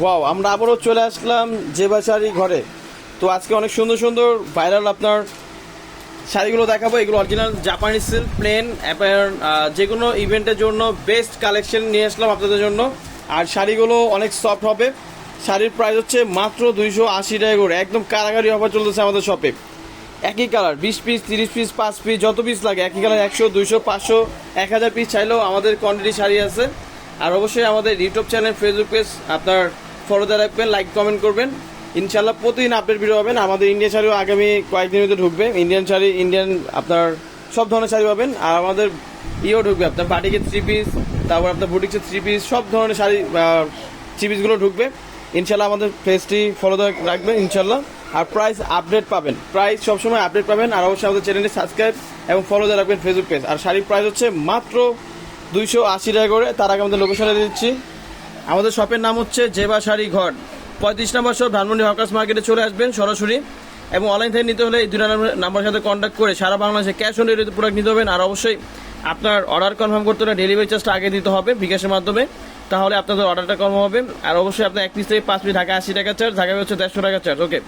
Wow আমরা আবারও চলে আসলাম জেবা শাড়ি ঘরে। তো আজকে অনেক সুন্দর সুন্দর ভাইরাল আপনার শাড়িগুলো দেখাবো। এগুলো অরিজিনাল জাপানি সিল্ক প্লেন আপনার যে কোনো ইভেন্টের জন্য বেস্ট কালেকশন নিয়ে আসলাম আপনাদের জন্য। আর শাড়িগুলো অনেক সফট হবে। শাড়ির প্রাইস হচ্ছে মাত্র দুইশো আশি টাকা করে। একদম কারাগারি অফার চলতেছে আমাদের শপে একই কালার বিশ পিস তিরিশ পিস পাঁচ পিস যত পিস লাগে, একই কালার একশো, দুইশো, পাঁচশো, এক হাজার পিস চাইলেও আমাদের কোয়ান্টিটি শাড়ি আছে। আর অবশ্যই আমাদের ইউটিউব চ্যানেল ফেসবুক পেজ আপনার ফলোতে রাখবেন লাইক কমেন্ট করবেন। ইনশাল্লাহ প্রতিদিন আপডেট ভিডিও পাবেন। আমাদের ইন্ডিয়ান শাড়িও আগামী কয়েকদিনের মধ্যে ঢুকবে। ইন্ডিয়ান শাড়ি ইন্ডিয়ান আপনার সব ধরনের শাড়ি পাবেন। আর আমাদের ইয়েও ঢুকবে আপনার বাটিকের থ্রি পিস তারপর আপনার বুটিক্সের থ্রি পিস সব ধরনের শাড়ি থ্রি পিসগুলো ঢুকবে। ইনশাল্লাহ আমাদের ফেসটি ফলো রাখবেন ইনশাল্লাহ আর প্রাইস আপডেট পাবেন। প্রাইস সবসময় আপডেট পাবেন। আর অবশ্যই আমাদের চ্যানেলটি সাবস্ক্রাইব এবং ফলো দিয়ে রাখবেন ফেসবুক পেজ আর শাড়ির প্রাইস হচ্ছে মাত্র দুইশো আশি টাকা করে। তার আগে আমাদের লোকেশনে দিচ্ছি। আমাদের শপের নাম হচ্ছে জেবা শাড়ি ঘর। পঁয়ত্রিশ নম্বর শপ, ধানমন্ডি হকার্স মার্কেটে চলে আসবেন সরাসরি। এবং অনলাইন থেকে নিতে হলে এই দুই নাম্বারের সাথে কন্ট্যাক্ট করে সারা বাংলাদেশে ক্যাশ অন ডেলিভারি প্রোডাক্ট নিতে হবেন আর অবশ্যই আপনার অর্ডার কনফার্ম করতে হলে ডেলিভারি চার্জটা আগে দিতে হবে বিকাশের মাধ্যমে। তাহলে আপনাদের অর্ডারটা কম হবে। আর অবশ্যই আপনার এক পিস থেকে পাঁচ পিস ঢাকা আশি টাকা চার্জ ঢাকা হচ্ছে দেড়শো টাকা চার্জ ওকে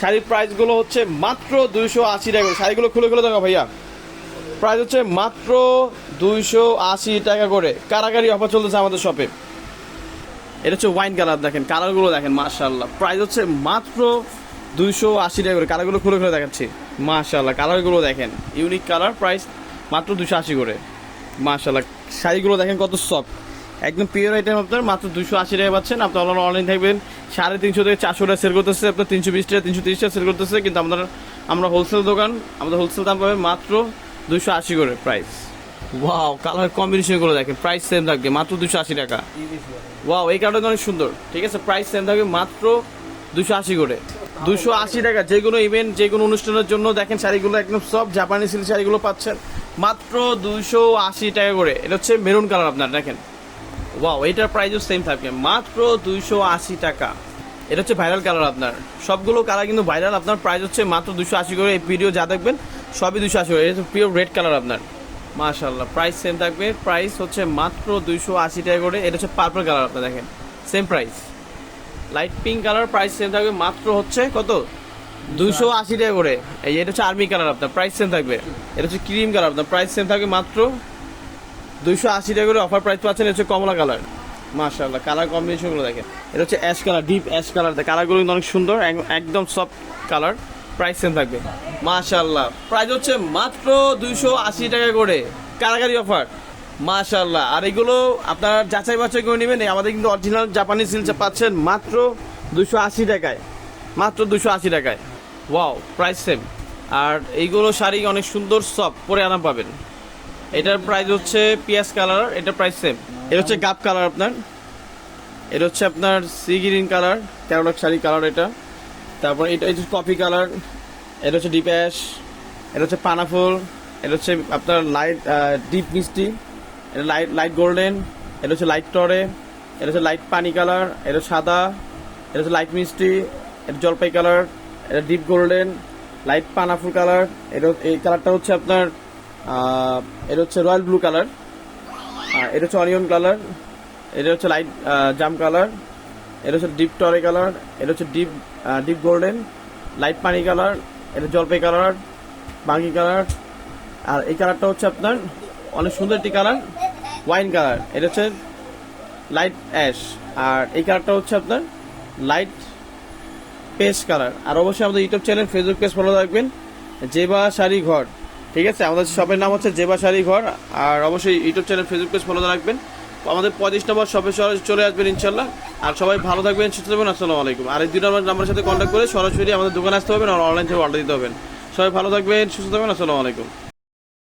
শাড়ির প্রাইসগুলো হচ্ছে মাত্র দুইশো আশি টাকা শাড়িগুলো খুলে খুলে দেখো ভাইয়া। প্রাইস হচ্ছে মাত্র দুইশো আশি টাকা করে। কারাগারি অফার চলতেছে আমাদের শপে এটা হচ্ছে ওয়াইন কালার দেখেন কালারগুলো দেখেন মাশাল্লাহ প্রাইস হচ্ছে মাত্র দুইশো আশি টাকা করে। কালারগুলো খুলে খুলে দেখাচ্ছি। মাশাল্লাহ কালারগুলো দেখেন ইউনিক কালার প্রাইস মাত্র দুশো আশি করে। মাশাল্লাহ শাড়িগুলো দেখেন কত সফট একদম পিওর আইটেম আপনার, মাত্র দুশো আশি টাকা পাচ্ছেন। আপনি অনলাইন থাকবেন। সাড়ে তিনশো থেকে চারশো টাকা সেল করতেছে। আপনার তিনশো বিশ টাকা, তিনশো তিরিশ টাকা সেল করতেছে। কিন্তু আমরা আমরা হোলসেল দোকান, আমাদের হোলসেল দাম পাবে মাত্র দুশো আশি করে প্রাইস ওয়াও কালার কম্বিনেশনগুলো দেখেন প্রাইস সেম থাকবে, মাত্র দুশো আশি টাকা। ওয়াও এই কালারটা অনেক সুন্দর। ঠিক আছে প্রাইস সেম থাকবে, মাত্র দুশো আশি করে। দুশো আশি টাকা, যে কোনো ইভেন্ট যে কোনো অনুষ্ঠানের জন্য দেখেন শাড়িগুলো একদম সব জাপানি সিল্ক শাড়িগুলো পাচ্ছেন, মাত্র দুশো আশি টাকা করে। এটা হচ্ছে মেরুন কালার আপনার, দেখেন। ওয়াও এটার প্রাইসও সেম থাকবে, মাত্র দুইশো আশি টাকা। এটা হচ্ছে ভাইরাল কালার আপনার। সবগুলো কালার কিন্তু ভাইরাল আপনার প্রাইস হচ্ছে মাত্র দুশো আশি করে। এই ভিডিও যা দেখবেন, সবই দুশো আশি করে। এটা পিওর রেড কালার আপনার। মাশাল্লাহ প্রাইস সেম থাকবে। প্রাইস হচ্ছে মাত্র দুইশো আশি টাকা করে। এটা হচ্ছে পার্পল কালার আপনার দেখেন। Same price light pink colour price same থাকবে। মাত্র হচ্ছে কত? দুইশো আশি টাকা করে। এই এটা হচ্ছে আর্মি কালার আপনার। প্রাইস সেম থাকবে। এটা হচ্ছে ক্রিম কালার আপনার। প্রাইস সেম থাকবে মাত্র দুইশো আশি টাকা করে। অফার প্রাইস পাচ্ছেন হচ্ছে কমলা কালার মাশাআল্লাহ কালার কম্বিনেশনগুলো দেখেন। এটা হচ্ছে ash colour deep ash colour কালারগুলো কিন্তু অনেক সুন্দর, একদম সফট কালার প্রাইস সেম থাকবে। মাশাআল্লাহ। প্রাইস হচ্ছে মাত্র দুইশো আশি টাকা করে। কারাগারি অফার মাশাআল্লাহ। আর এগুলো আপনার যাচাই বাছাই করে নেবেন। আমাদের কিন্তু অরিজিনাল জাপানি সিলচা পাচ্ছেন মাত্র দুশো আশি টাকায়। মাত্র দুশো আশি টাকায়। ওয়াও প্রাইস সেম আর এইগুলো শাড়ি অনেক সুন্দর সফট পরে আরাম পাবেন। এটার প্রাইস হচ্ছে পিয়াজ কালার এটার প্রাইস সেম এটা হচ্ছে গাপ কালার আপনার। এটা হচ্ছে আপনার সি গ্রিন কালার, তেরো লাখ শাড়ি কালার এটা। তারপর এটা হচ্ছে কফি কালার এটা হচ্ছে ডিপ অ্যাশ এটা হচ্ছে পানাফুল এটা হচ্ছে আপনার লাইট ডিপ মিষ্টি এটা লাইট লাইট গোল্ডেন এটা হচ্ছে লাইট টরে এটা হচ্ছে লাইট পানি কালার এটা সাদা এটা হচ্ছে লাইট মিষ্টি এটা জলপাই কালার এটা ডিপ গোল্ডেন লাইট পানাফুল কালার এটা এই কালারটা হচ্ছে আপনার এটা হচ্ছে রয়্যাল ব্লু কালার আর এটা হচ্ছে অনিয়ন কালার এটা হচ্ছে লাইট জাম কালার এটা হচ্ছে ডিপ টরে কালার এটা হচ্ছে ডিপ ডিপ গোল্ডেন লাইট পানি কালার এটা জলপাই কালার বাঙ্গি কালার আর এই কালারটা হচ্ছে আপনার অনেক সুন্দর একটি কালার ওয়াইন কালার এটা হচ্ছে লাইট অ্যাশ আর এই কালারটা হচ্ছে আপনার লাইট পেস্ট কালার আর অবশ্যই আমাদের YouTube channel Facebook page follow রাখবেন, জেবা শাড়ি ঘর, ঠিক আছে? আমাদের শপের নাম হচ্ছে জেবা শাড়ি ঘর, আর অবশ্যই YouTube channel Facebook page follow রাখবেন। আমাদের পঁয়ত্রিশ নম্বর শপে চলে আসবেন ইনশাল্লাহ। আর সবাই ভালো থাকবেন, সুস্থ থাকবেন, আসসালামু আলাইকুম। আর এই নম্বর নাম্বারের সাথে কন্ট্যাক্ট করে সরাসরি আমাদের দোকানে আসতে হবে আর অনলাইন থেকে অর্ডার দিতে হবেন। সবাই ভালো থাকবেন, সুস্থ থাকবেন, আসসালামু আলাইকুম।